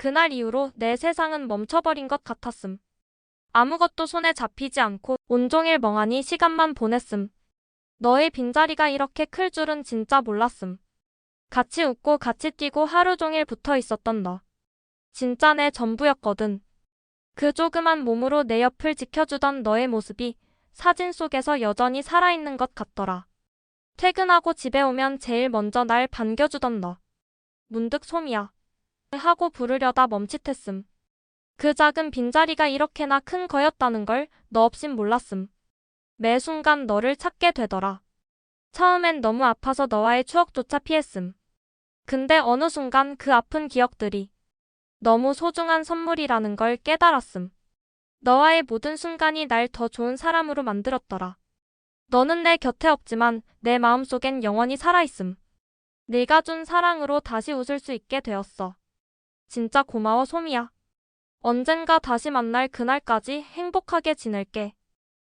그날 이후로 내 세상은 멈춰버린 것 같았음. 아무것도 손에 잡히지 않고 온종일 멍하니 시간만 보냈음. 너의 빈자리가 이렇게 클 줄은 진짜 몰랐음. 같이 웃고 같이 뛰고 하루 종일 붙어 있었던 너. 진짜 내 전부였거든. 그 조그만 몸으로 내 옆을 지켜주던 너의 모습이 사진 속에서 여전히 살아있는 것 같더라. 퇴근하고 집에 오면 제일 먼저 날 반겨주던 너. 문득 솜이야. 하고 부르려다 멈칫했음. 그 작은 빈자리가 이렇게나 큰 거였다는 걸 너 없인 몰랐음. 매 순간 너를 찾게 되더라. 처음엔 너무 아파서 너와의 추억조차 피했음. 근데 어느 순간 그 아픈 기억들이 너무 소중한 선물이라는 걸 깨달았음. 너와의 모든 순간이 날 더 좋은 사람으로 만들었더라. 너는 내 곁에 없지만 내 마음속엔 영원히 살아있음. 네가 준 사랑으로 다시 웃을 수 있게 되었어. 진짜 고마워, 소미야. 언젠가 다시 만날 그날까지 행복하게 지낼게.